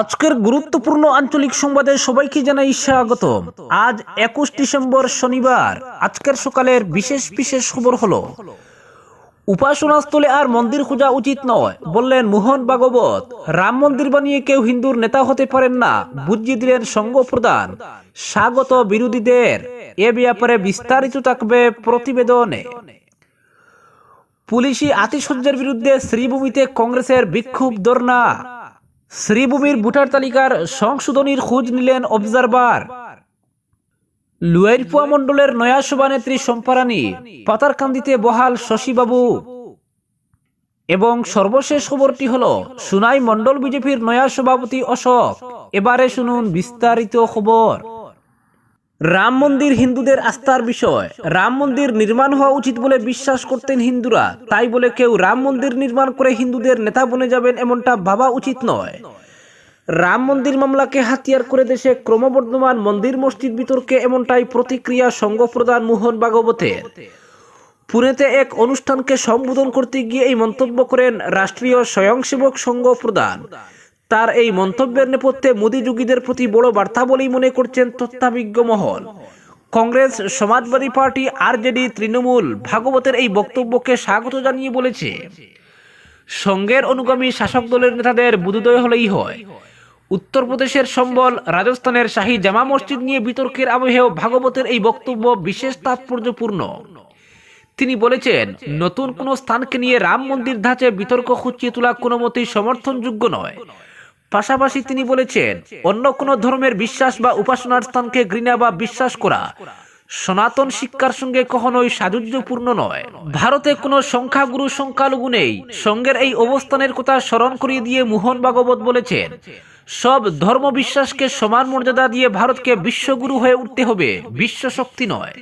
আজকের গুরুত্বপূর্ণ আঞ্চলিক সংবাদে সবাইকে জানাই স্বাগত আজ একুশ ডিসেম্বর শনিবার। আজকের সকালের বিশেষ বিশেষ খবর হলো, উপাসনাস্থলে আর মন্দির খোঁজা উচিত নয়, বললেন মোহন ভাগবত। রাম মন্দির বানিয়ে কেউ হিন্দুর নেতা হতে পারেন না, বুঝিয়ে দিলেন সংঘ প্রধান স্বাগত বিরোধীদের, এ ব্যাপারে বিস্তারিত থাকবে প্রতিবেদনে। পুলিশি আতিশয্যের বিরুদ্ধে শ্রীভূমিতে কংগ্রেসের বিক্ষোভ ধর্না শ্রীভূমির ভোটার তালিকার সংশোধনীর খোঁজ নিলেন অবজারভার। লুয়াইরপুয়া মণ্ডলের নয়া সভানেত্রী সম্পারানী, পাতারকান্দিতে বহাল শশীবাবু। এবং সর্বশেষ খবরটি হল, সুনাই মণ্ডল বিজেপির নয়া সভাপতি অশোক। এবারে শুনুন বিস্তারিত খবর। রাম মন্দির হিন্দুদের আস্থার বিষয়। রাম মন্দির নির্মাণ হওয়া উচিত বলে বিশ্বাস করতেন হিন্দুরা। তাই বলে কেউ রাম মন্দির নির্মাণ করে হিন্দুদের নেতা বনে যাবেন এমনটা ভাবা উচিত নয়। রাম মন্দির মামলাকে হাতিয়ার করে দেশে ক্রমবর্ধমান মন্দির মসজিদ বিতর্কে এমনটাই প্রতিক্রিয়া সংঘ প্রধান মোহন ভাগবতের। পুনেতে এক অনুষ্ঠানকে সম্বোধন করতে গিয়ে এই মন্তব্য করেন রাষ্ট্রীয় স্বয়ংসেবক সংঘ প্রধান তার এই মন্তব্যের নেপথ্যে মোদী যোগীদের প্রতি বড় বার্তা বলেই মনে করছেন তথ্যাবিজ্ঞ মহল। কংগ্রেস, সমাজবাদী পার্টি, আরজেডি, তৃণমূল ভাগবতের এই বক্তব্যকে স্বাগত জানিয়ে বলেছে। সঙ্গের অনুগামী শাসক দলের নেতাদের বুধোদয় হলেই হয়। উত্তরপ্রদেশের সম্বল, রাজস্থানের শাহী জামা মসজিদ নিয়ে বিতর্কের আবহেও ভাগবতের এই বক্তব্য বিশেষ তাৎপর্যপূর্ণ। তিনি বলেছেন, নতুন কোনো স্থানকে নিয়ে রাম মন্দির ধাঁচে বিতর্ক খুঁচিয়ে তোলা কোনো মতেই সমর্থনযোগ্য নয়। পাশাপাশি তিনি বলেছেন, অন্য কোনো ধর্মের বিশ্বাস বা উপাসনার স্থানকে ঘৃণা বা বিশ্বাস করা সনাতন শিক্ষার সঙ্গে কখনোই সাযুজ্যপূর্ণ নয়। ভারতে কোনো সংখ্যাগুরু সংখ্যালঘু নেই। সঙ্গের এই অবস্থানের কথা স্মরণ করিয়ে দিয়ে মোহন ভাগবত বলেছেন, সব ধর্ম বিশ্বাসকে সমান মর্যাদা দিয়ে ভারতকে বিশ্বগুরু হয়ে উঠতে হবে বিশ্ব শক্তি নয়।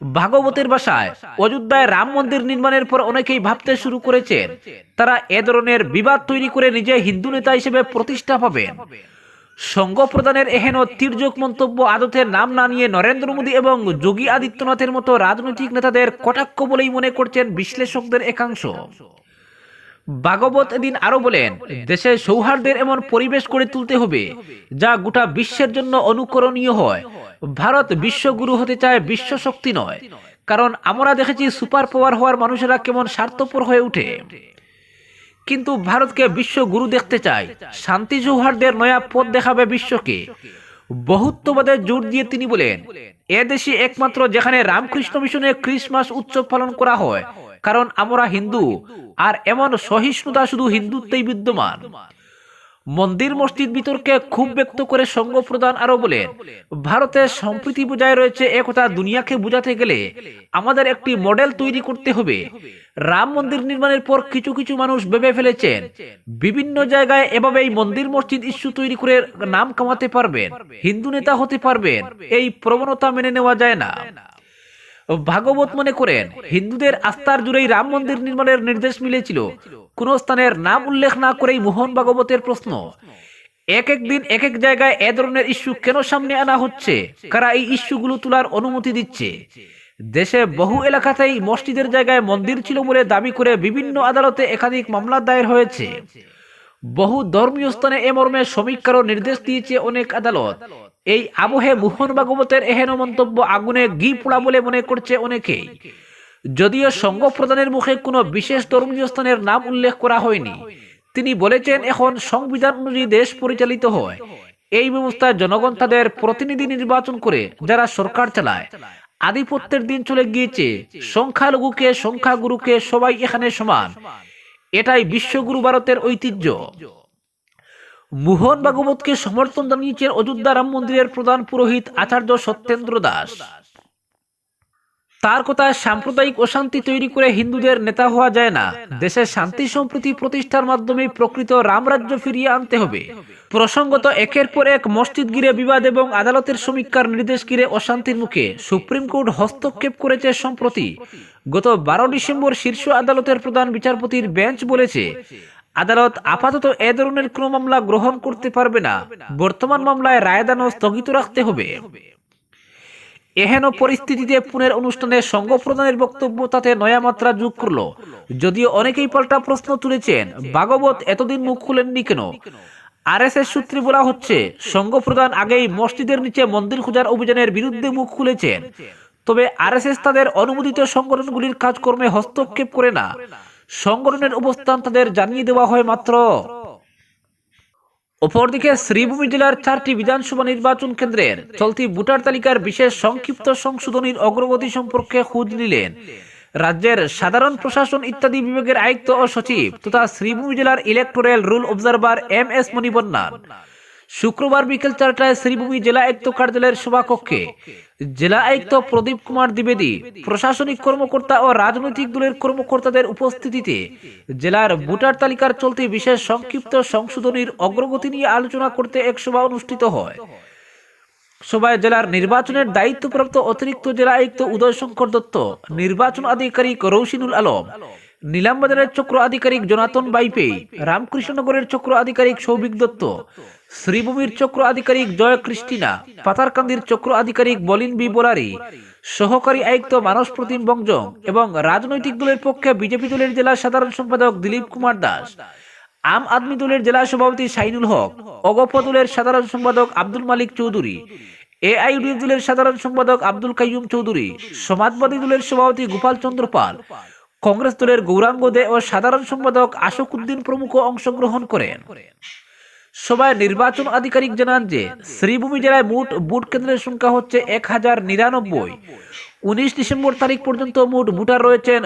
ভাগবতের ভাষায় অযোধ্যায় রাম মন্দির নির্মাণের পর অনেকেই ভাবতে শুরু করেছেন তারা এ ধরনের বিবাদ তৈরি করে নিজে হিন্দু নেতা হিসেবে প্রতিষ্ঠা পাবেন। সংঘ প্রদানের এহেন তীর্যক মন্তব্য আদতের নাম না নিয়ে নরেন্দ্র মোদী এবং যোগী আদিত্যনাথের মতো রাজনৈতিক নেতাদের কটাক্ষ বলেই মনে করছেন বিশ্লেষকদের একাংশ। ভাগবত এদিন আরও বলেন, দেশে সৌহার্দ্যের এমন পরিবেশ করে তুলতে হবে, যা গোটা বিশ্বের জন্য অনুকরণীয় হয়। ভারত বিশ্বগুরু হতে চায় বিশ্ব শক্তি নয়, কারণ আমরা দেখেছি সুপার পাওয়ার হওয়ার মানুষেরা কেমন স্বার্থপর হয়ে উঠে কিন্তু ভারতকে বিশ্ব গুরু দেখতে চায়, শান্তি সৌহার্দ্যের নয়া পথ দেখাবে বিশ্বকে। বহুত্ববাদের জোর দিয়ে তিনি বলেন, এ দেশে একমাত্র যেখানে রামকৃষ্ণ মিশনে ক্রিসমাস উৎসব পালন করা হয় কারণ আমরা হিন্দু, আর এমন সহিষ্ণুতা শুধু হিন্দুত্বেই বিদ্যমান। মন্দির মসজিদ বিতর্কে খুব ব্যক্ত করে সংঘ প্রদান আরও বলেন ভারতের সম্প্রীতি বজায় রয়েছে একথা দুনিয়াকে বোঝাতে গেলে আমাদের একটি মডেল তৈরি করতে হবে। রাম মন্দির নির্মাণের পর কিছু কিছু মানুষ ভেবে ফেলেছেন, বিভিন্ন জায়গায় এভাবেই মন্দির মসজিদ ইস্যু তৈরি করে নাম কামাতে পারবেন, হিন্দু নেতা হতে পারবেন, এই প্রবণতা মেনে নেওয়া যায় না। ভাগবত মনে করেন, হিন্দুদের আস্থার জুড়েই রাম মন্দির নির্মাণের নির্দেশ মিলেছিল। কোন স্থানের নাম উল্লেখ না করেই মোহন ভাগবতের প্রশ্ন, এক এক দিন এক এক জায়গায় এ ধরনের ইস্যু কেন সামনে আনা হচ্ছে? কারা এই ইস্যুগুলো তোলার অনুমতি দিচ্ছে? দেশে বহু এলাকাতেই মসজিদের জায়গায় মন্দির ছিল বলে দাবি করে বিভিন্ন আদালতে একাধিক মামলা দায়ের হয়েছে। বহু ধর্মীয় স্থানে এ মর্মে সমীক্ষারও নির্দেশ দিয়েছে অনেক আদালত। এই আবহে মোহন ভাগবতের এহেন মন্তব্য আগুনে ঘি পোড়া বলে মনে করছে অনেকেই যদিও সংঘ প্রদানের মুখে কোনো বিশেষ ধর্মীয় স্থানের নাম উল্লেখ করা হয়নি। তিনি বলেছেন, এখন সংবিধান অনুযায়ী দেশ পরিচালিত হয়। এই ব্যবস্থায় জনগণ তাদের প্রতিনিধি নির্বাচন করে যারা সরকার চালায়। আধিপত্যের দিন চলে গিয়েছে। সংখ্যালঘুকে সংখ্যাগুরুকে সবাই এখানে সমান। এটাই বিশ্বগুরু ভারতের ঐতিহ্য। মোহন ভাগবতকে সমর্থন জানিয়েছেন অযোধ্যা রাম মন্দিরের প্রধান পুরোহিত আচার্য সত্যেন্দ্র দাস। তার কথায় সাম্প্রদায়িক অশান্তি তৈরি করে হিন্দুদের নেতা হওয়া যায় না। দেশের শান্তি সম্প্রীতি প্রতিষ্ঠার মাধ্যমে প্রকৃত রামরাজ্য ফিরিয়ে আনতে হবে। প্রসঙ্গত একের পর এক মসজিদ গিরে বিবাদ এবং আদালতের সমীক্ষার নির্দেশ গিরে অশান্তির মুখে সুপ্রিম কোর্ট হস্তক্ষেপ করেছে সম্প্রতি। গত বারো ডিসেম্বর শীর্ষ আদালতের প্রধান বিচারপতির বেঞ্চ বলেছে আদালত আপাতত এ ধরনের কোনো মামলা গ্রহণ করতে পারবে না। বর্তমান মামলায় রায়দানও স্থগিত রাখতে হবে। এহেন পরিস্থিতিতে পুনের অনুষ্ঠানে সংঘ প্রদানের বক্তব্য তাতে নয়া মাত্রা যোগ করল। যদিও অনেকেই পাল্টা প্রশ্ন তুলেছেন, ভাগবত এতদিন মুখ খুলেননি কেন? আর আরএসএস সূত্রে বলা হচ্ছে সংঘ প্রধান আগেই মসজিদের নিচে মন্দির খোঁজার অভিযানের বিরুদ্ধে মুখ খুলেছেন। তবে আরএসএস তাদের অনুমোদিত সংগঠনগুলির কাজকর্মে হস্তক্ষেপ করে না। সংগঠনের অবস্থান তাদের জানিয়ে দেওয়া হয় মাত্র। অপরদিকে শ্রীভূমি জেলার চারটি বিধানসভা নির্বাচন কেন্দ্রের চলতি ভোটার তালিকার বিশেষ সংক্ষিপ্ত সংশোধনীর অগ্রগতি সম্পর্কে খোঁজ নিলেন রাজ্যের সাধারণ প্রশাসন ইত্যাদি বিভাগের আয়ুক্ত ও সচিব তথা শ্রীভূমি জেলার electoral roll observer M S মণিবন্নান শুক্রবার বিকেল চারটায় শ্রীভূমি জেলা আয়ুক্ত কার্যালয়ের সভাকক্ষে জেলা আয়ুক্ত প্রদীপ কুমার দ্বিবেদী, প্রশাসনিক কর্মকর্তা ও রাজনৈতিক দলের কর্মকর্তাদের উপস্থিতিতে জেলার ভোটার তালিকার চলতি বিশেষ সংক্ষিপ্ত সংশোধনীর অগ্রগতি নিয়ে আলোচনা করতে এক সভা অনুষ্ঠিত হয়। সভায় জেলার নির্বাচনের দায়িত্বপ্রাপ্ত অতিরিক্ত জেলা আয়ুক্ত উদয় শঙ্কর দত্ত, নির্বাচন আধিকারিক রৌশিনুল আলম নীলামবাজারের চক্র আধিকারিক জনাতন বাইপে, রামকৃষ্ণনগরের চক্র আধিকারিক সৌভিক দত্ত, শ্রীভূমির চক্র আধিকারিক জয় ক্রিস্টিনা, পাতারকান্দির চক্র আধিকারিক বলিন বি বোলারি, সহকারী আয়ুক্ত মানস প্রতিম বংজং এবং রাজনৈতিক দলের পক্ষে বিজেপি দলের জেলা সাধারণ সম্পাদক দিলীপ কুমার দাস, আম আদমি দলের জেলা সভাপতি শাইনুল হক অগপ দলের সাধারণ সম্পাদক আব্দুল মালিক চৌধুরী এআইডিএফ দলের সাধারণ সম্পাদক আব্দুল কাইয়ুম চৌধুরী, সমাজবাদী দলের সভাপতি গোপাল চন্দ্র পাল কংগ্রেস দলের গৌরাঙ্গ দে ও সাধারণ সম্পাদক আশোক উদ্দিন প্রমুখ অংশগ্রহণ করেন। সভায় নির্বাচন আধিকারিক জানান যে, শ্রীভূমি জেলায় মোট ভোট কেন্দ্রের সংখ্যা হচ্ছে এক হাজার নিরানব্বই। উনিশ ডিসেম্বর তারিখ পর্যন্ত মোট ভোটার রয়েছেন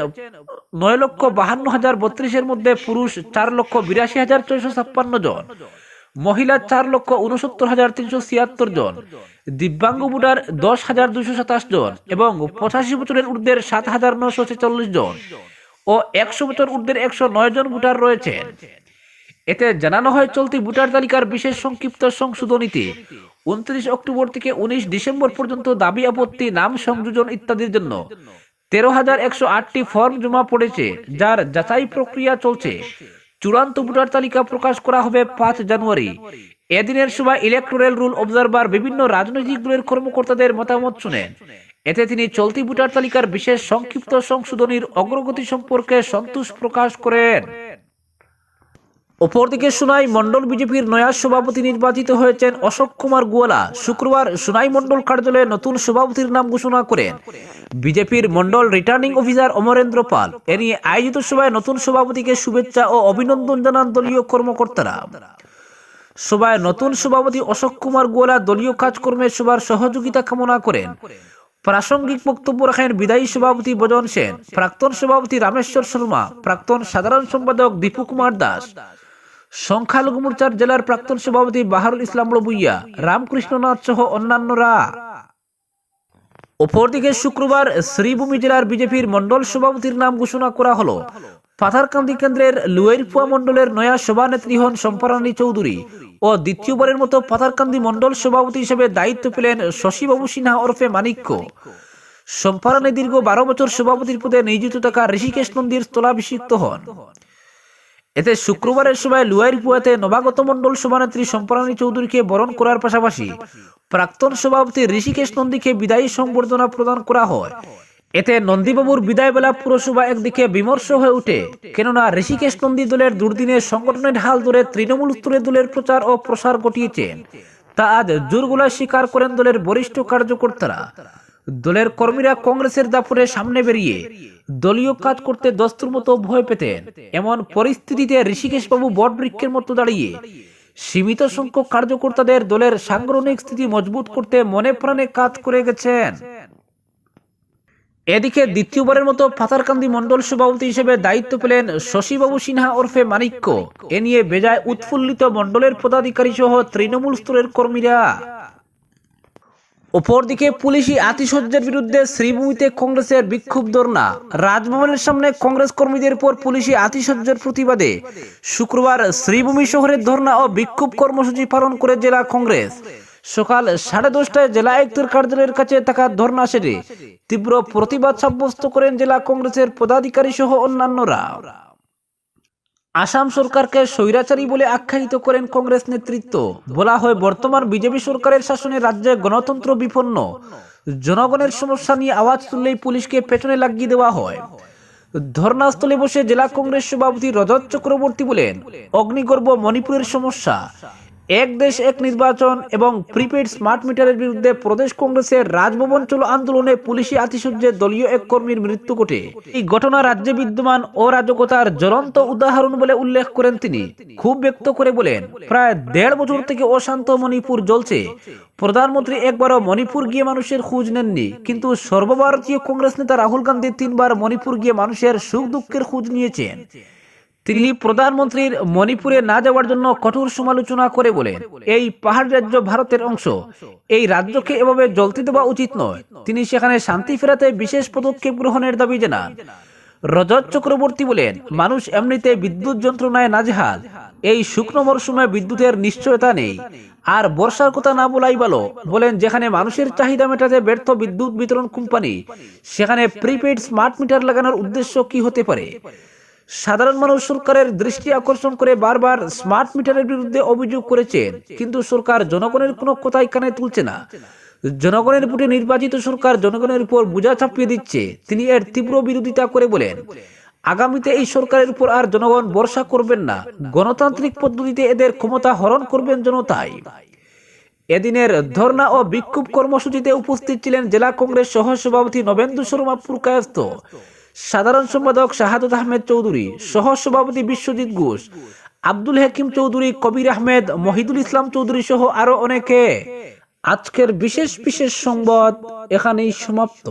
নয় লক্ষ বাহান্ন হাজার বত্রিশের মধ্যে পুরুষ চার লক্ষ বিরাশি হাজার ছয়শো ছাপ্পান্ন জন। মহিলা চার লক্ষ উনসত্তর হাজার তিনশো ছিয়াত্তর জন, দিব্যাঙ্গ ভোটার দশ হাজার দুশো সাতাশ জন এবং পঁচাশি বছরের ঊর্ধ্বের সাত হাজার নশো ছেচল্লিশ জন ও একশো বছর ঊর্ধ্বের একশো নয় জন ভোটার রয়েছেন। এতে জানানো হয়, চলতি ভোটার তালিকার বিশেষ সংক্ষিপ্ত সংশোধনীতে উনত্রিশ অক্টোবর থেকে উনিশ ডিসেম্বর পর্যন্ত দাবি আপত্তি, নাম সংযোজন ইত্যাদির জন্য তেরো হাজার একশো আটটি ফর্ম জমা পড়েছে, যার যাচাই প্রক্রিয়া চলছে। চূড়ান্ত ভোটার তালিকা প্রকাশ করা হবে পাঁচ জানুয়ারি। এদিনের সময় ইলেকটোরাল রুল অবজারভার বিভিন্ন রাজনৈতিক দলের কর্মকর্তাদের মতামত শুনেন এতে তিনি চলতি ভোটার তালিকার বিশেষ সংক্ষিপ্ত সংশোধনীর অগ্রগতি সম্পর্কে সন্তোষ প্রকাশ করেন। অপরদিকে সুনাই মন্ডল বিজেপির নয়া সভাপতি নির্বাচিত হয়েছেন অশোক কুমার গোয়ালা। শুক্রবার সুনাই মন্ডল কার্যালয়ে নতুন সভাপতির নাম ঘোষণা করেন। বিজেপির মন্ডল রিটার্নিং অফিসার অমরেন্দ্র পাল। এ নিয়ে আয়োজিত সভায় নতুন সভাপতিকে শুভেচ্ছা ও অভিনন্দন জানান দলীয় কর্মকর্তারা। সভায় নতুন সভাপতি অশোক কুমার গোয়ালা দলীয় কাজকর্মে সবার সহযোগিতা কামনা করেন। প্রাসঙ্গিক বক্তব্য রাখেন বিদায়ী সভাপতি বজন সেন। প্রাক্তন সভাপতি রামেশ্বর শর্মা। প্রাক্তন সাধারণ সম্পাদক দীপু কুমার দাস। সংখ্যালঘু মোর্চার জেলার প্রাক্তন সভাপতি বাহারুল ইসলাম রবুইয়া, রামকৃষ্ণনাথ সহ অন্যান্যরা। অপরদিকে শুক্রবার শ্রীভূমি জেলার বিজেপির মন্ডল সভাপতির নাম ঘোষণা করা হলো। পাথারকান্দি কেন্দ্রের লুয়েরপুয়া মন্ডলের নয়া সভানেত্রী হন সম্পারানী চৌধুরী ও দ্বিতীয়বারের মতো পাথারকান্দি মন্ডল সভাপতি হিসেবে দায়িত্ব পেলেন শশীবাবু সিনহা ওরফে মানিক্য। সম্পারানী দীর্ঘ বারো বছর সভাপতির পদে নিয়োজিত থাকা ঋষিকেশ নন্দীর স্থলাভিষিক্ত হন। এতে শুক্রবারের সময় লুয়াইরপুয়াতে নবাগত মন্ডল সভানেত্রী সম্পারানী চৌধুরীকে বরণ করার পাশাপাশি প্রাক্তন সভাপতি ঋষিকেশ নন্দীকে বিদায়ী সংবর্ধনা প্রদান করা হয়। এতে নন্দীবাবুর বিদায় বেলা পুরসভা একদিকে বিমর্ষ হয়ে ওঠে, কেননা ঋষিকেশ নন্দী দলের দুর্দিনে সংগঠনের হাল ধরে তৃণমূল স্তরে দলের প্রচার ও প্রসার ঘটিয়েছেন। তা আজ জোরগুলা স্বীকার করেন দলের বরিষ্ঠ কার্যকর্তারা। দলের কর্মীরা কংগ্রেসের দাপরে সামনে বেরিয়ে দলীয় কাজ করতে দস্তুর মতো ভয় পেতেন। এমন পরিস্থিতিতে ঋষিকেশ বাবু বটবৃক্ষের মতো দাঁড়িয়ে সীমিত সংখ্যক কার্যকর্তাদের দলের সাংগঠনিক স্থিতি মজবুত করতে মনে প্রাণে কাজ করে গেছেন। এদিকে দ্বিতীয়বারের মতো ফাতারকান্দি মন্ডল সভাপতি হিসেবে দায়িত্ব পেলেন শশীবাবু সিনহা ওরফে মানিক্য। এ নিয়ে বেজায় উৎফুল্লিত মন্ডলের পদাধিকারী সহ তৃণমূল স্তরের কর্মীরা। অপরদিকে পুলিশি আতিশয্যের বিরুদ্ধে শ্রীভূমিতে কংগ্রেসের বিক্ষোভ ধর্ণা। রাজভবনের সামনে কংগ্রেস কর্মীদের পর পুলিশি আতিশয্যের প্রতিবাদে শুক্রবার শ্রীভূমি শহরের ধর্ণা ও বিক্ষোভ কর্মসূচি পালন করে জেলা কংগ্রেস। সকাল সাড়ে দশটায় জেলা আয়ুক্তের কার্যালয়ের কাছে থাকা ধর্ণা সেরে তীব্র প্রতিবাদ সাব্যস্ত করেন জেলা কংগ্রেসের পদাধিকারী সহ অন্যান্যরা। আসাম সরকারকে স্বৈরাচারী বলে আখ্যায়িত করেন কংগ্রেস নেতৃত্ব। বলা হয়, বর্তমান বিজেপি সরকারের শাসনে রাজ্যে গণতন্ত্র বিপন্ন। জনগণের সমস্যা নিয়ে আওয়াজ তুললেই পুলিশকে পেছনে লাগিয়ে দেওয়া হয়। ধর্নাস্থলে বসে জেলা কংগ্রেস সভাপতি রজত চক্রবর্তী বলেন, অগ্নিগর্ভ মণিপুরের সমস্যা। এক দেশ, এক নির্বাচন এবং প্রিপেড স্মার্ট মিটারের বিরুদ্ধে প্রদেশ কংগ্রেসের রাজভবন চলো আন্দোলনে পুলিশি আতিশয্যে দলীয় এক কর্মীর মৃত্যু ঘটে। এই ঘটনা রাজ্যে বিদ্যমান অরাজকতার জ্বলন্ত উদাহরণ বলে উল্লেখ করেন তিনি। খুব ব্যক্ত করে বলেন, প্রায় দেড় বছর থেকে অশান্ত মণিপুর জ্বলছে। প্রধানমন্ত্রী একবারও মণিপুর গিয়ে মানুষের খোঁজ নেননি, কিন্তু সর্বভারতীয় কংগ্রেস নেতা রাহুল গান্ধী তিনবার মণিপুর গিয়ে মানুষের সুখ দুঃখের খোঁজ নিয়েছেন। তিনি প্রধানমন্ত্রীর মণিপুরে না যাওয়ার জন্য কঠোর সমালোচনা করে বলেন, এই পাহাড় রাজ্য ভারতের অংশ। এই রাজ্যকে এভাবে জ্বলতে দেওয়া উচিত নয়। তিনি সেখানে শান্তি ফেরাতে বিশেষ পদক্ষেপ গ্রহণের দাবি জানান। রজত চক্রবর্তী বলেন, মানুষ এমনিতে বিদ্যুৎ যন্ত্রণায় নাজেহাল। এই শুকনো মরশুমে বিদ্যুতের নিশ্চয়তা নেই। আর বর্ষার কথা না বলাই ভালো। বলেন, যেখানে মানুষের চাহিদা মেটাতে ব্যর্থ বিদ্যুৎ বিতরণ কোম্পানি, সেখানে প্রিপেড স্মার্ট মিটার লাগানোর উদ্দেশ্য কি হতে পারে? সাধারণ মানুষ সরকারের দৃষ্টি আকর্ষণ করে বারবার স্মার্ট মিটারের বিরুদ্ধে অভিযোগ করেছেন কিন্তু সরকার জনগণের কোনো কথাই কানে তুলছে না। জনগণের ভোটে নির্বাচিত সরকার জনগণের উপর বোঝা চাপিয়ে দিচ্ছে, তিনি এর তীব্র বিরোধিতা করে বলেন। আগামীতে এই সরকারের উপর আর জনগণ ভরসা করবেন না, গণতান্ত্রিক পদ্ধতিতে এদের ক্ষমতা হরণ করবেন জনতাই। এদিনের ধর্ণা ও বিক্ষোভ কর্মসূচিতে উপস্থিত ছিলেন জেলা কংগ্রেস সহ সভাপতি নবেন্দু শর্মা পুরকায়স্ত সাধারণ সম্পাদক শাহাদত আহমেদ চৌধুরী, সহ সভাপতি বিশ্বজিৎ ঘোষ, আব্দুল হাকিম চৌধুরী, কবির আহমেদ, মহিদুল ইসলাম চৌধুরী সহ আরও অনেকে। আজকের বিশেষ বিশেষ সংবাদ এখানেই সমাপ্ত।